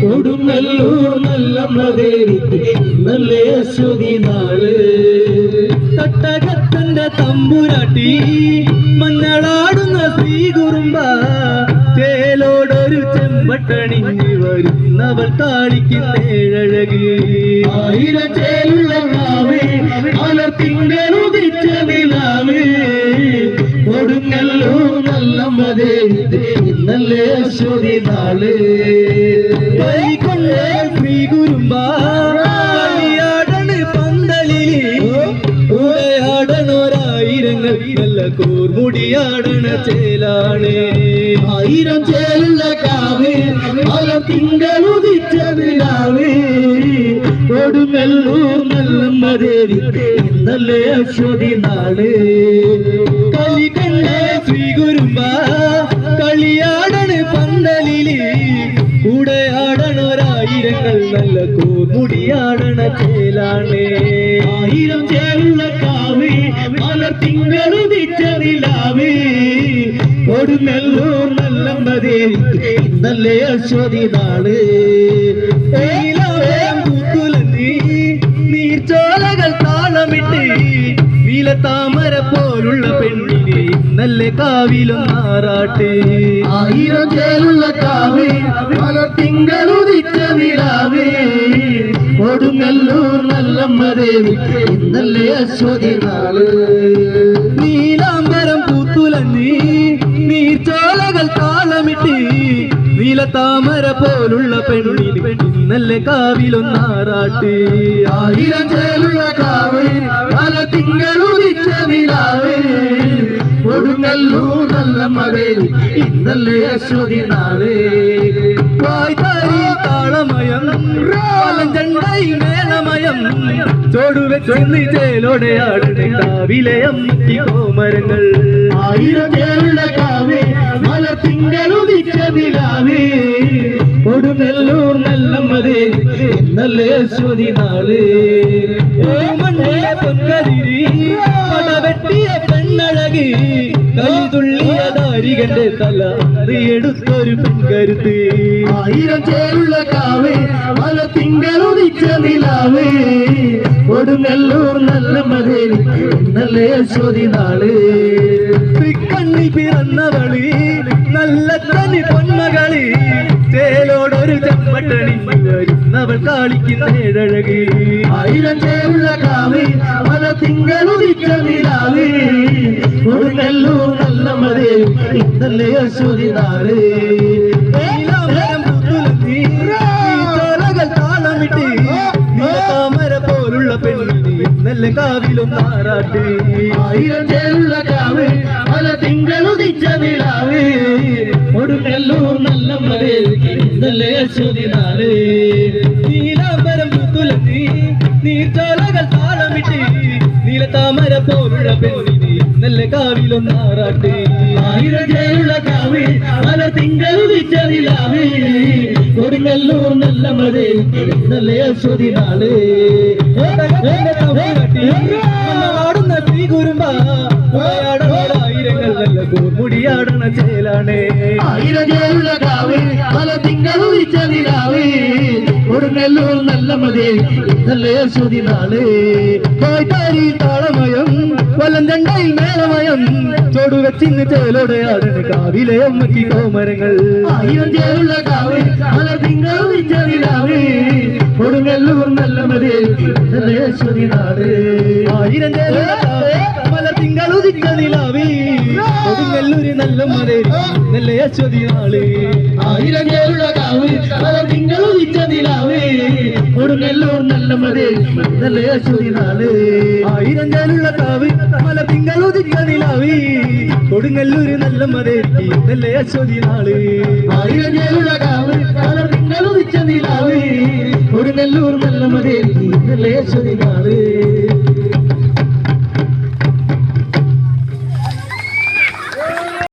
കൊടുങ്ങല്ലൂർ നല്ല നല്ല അശ്വതി നാൾ തട്ടകത്തന്റെ തമ്പുരാട്ടി മഞ്ഞളാടുന്ന ശ്രീകുറുമ്പ ചേലോടൊരു ചെമ്പട്ടണിഞ്ഞ് വരുന്നവൾ കാളിക്കുന്നേഴഴക് ആയിരം ചേലുള്ള കാവേ പല തിങ്കളുദിച്ച നിലാവേ നല്ല ഇന്നലെ അശ്വതി നാൾ. കൈകൊണ്ടേ ശ്രീ കുറുമ്പ കളിയാടണ് പന്തലിൽ. ഉടയാടണോരായിരങ്ങൾ നല്ല കൂർമുടിയാടണ ചേലാണ്. ആയിരം ചേലുള്ള കാവ് പല നിലാവേ കൊടുങ്ങല്ലൂർ നല്ല ഇന്നലെ അശ്വതി നാൾ കളി കണ്ട കുറുമ്പ കളിയാടണ് പന്തലിൽ. ഉടയാടണോരായിരങ്ങൾ നല്ല കൂമുടിയാടണ ചേലാണ്. ആയിരം ചേരുള്ള കാവ് പല തിങ്കളുദിച്ച നിലാവേ. കൊടുമെല്ലോ നല്ല ഇന്നലെ അശ്വതി നാൾ പെണ്ണിനെ നല്ല കാവിലും മാറാട്ട് ആയിരം ചേലുള്ള കാവേ പല തിങ്കളുദിച്ച നിലാവേ കൊടുങ്ങല്ലൂർ നല്ല ഇന്നല്ലേ അശ്വതി നാൾ നീലാംബരം പൂത്തുലഞ്ഞി നീർച്ചോലകൾ താളമിട്ട് നീലത്താമര പോലുള്ള പെണ്ണി നല്ല കാവിലും മാറാട്ട് ആയിരം ചേലുള്ള കാവ് പല തിങ്കളുദിച്ച നിലാവേ കൊടുങ്ങല്ലൂർ നല്ല മകേരി ഇന്നല്ലേ അശ്വതി നാളെ. വായ്ത്താരി താളമയം പാലഞ്ചണ്ടൈ മേളമയം ചോടുവെച്ചെന്ന് ചേലോടെയാടുന്ന കാവിലെ അമ്മി കോമരങ്ങൾ. ആയിരം കാവേ നല്ല നാളേ. പൊൻകതിരി പടവെട്ടിയ പെണ്ണഴകി കലി തുള്ളിയ ദാരികന്റെ തല എടുത്തൊരു പെൺകരുത്ത്. ആയിരം ചേരുള്ള കാവേ പല തിങ്കളുദിച്ച നിലാവേ. കൊടുങ്ങല്ലൂർ നല്ല മകൻ നല്ല ശ്രുതി നാളേ. കണ്ണി പിറന്നവളി നല്ല തനി പൊന്മകളി ചേലോടൊരു ചെമ്പട്ടണി വരുന്നവൾ കാളിക്കുന്ന ഏഴഴകി. ആയിരം ചേരുള്ള കാവി പല തിങ്കളുദിക്ക നിലാവി. ഒരു നെല്ലൂർ നല്ല മകൻ ഇന്നലെ അശ്വതി നാളേ നീലത്താമര പോലുള്ള പെണ്ണിനെ നല്ല കാവിലും നാറാട്ട്. ആയിരം ചേരുള്ള കാവേ പല തിങ്കളുദിച്ച നിലാവേ കൊടുങ്ങല്ലൂർ നല്ല മകൻ ഇന്നലെ ശ്രുതി നാളേ നീലാംബരം പുത്തുലത്തി നീർച്ചാലകൾ താളമിട്ട്. നീലത്താമര പോലുള്ള പെണ്ണിനെ നല്ല കാവിലും നാറാട്ട് ആയിരം ചേലുള്ള കാവിൽ പല തിങ്കൾ നിലാവേ കൊടുങ്ങല്ലൂർ നല്ല മഴ ഇന്നലെ അശ്വതി നാളേ. ആടുന്ന ശ്രീ കുരുമ്പ ആയിരങ്ങൾ നല്ല ആയിരം ചേലുള്ള കാവേ പല തിങ്കളുദിച്ച നിലാവേ കൊടുങ്ങല്ലൂർ നല്ല മകൻ ഇന്നലെ ശ്രുതി നാളേ. കോയ്ത്താരി താളമയം വലന്തണ്ടൈ മേളമയം. ചൊടുവെച്ചിന്ന് ചേലോടെ ആടണ് കാവിലെ അമ്മയ്ക്ക് കോമരങ്ങൾ. ആയിരം ചേലുള്ള കാവേ കൊടുങ്ങല്ലൂർ നല്ല മകൻ ഇന്നലെ ശ്രുതി നാളേ. ആയിരം ചേലുള്ള നിലാവി കൊടുങ്ങല്ലൂര് നല്ല മതി ആയിരം കാവേ വന്നതേ നല്ല യേശുദിനാല് ആയിരം ഞാനുള്ള കാവ് മല തിങ്കളൊതിക്ക നിലാവി കൊടുങ്ങല്ലൂര് നല്ല മതേറ്റി നല്ല യേശുദിനാൾ ആയിരം ഞാനുള്ള കാവ് മല തിങ്കളൊതിച്ച നിലാവി കൊടുങ്ങല്ലൂർ നല്ല മതേറ്റി നല്ല യേശുദിനാൾ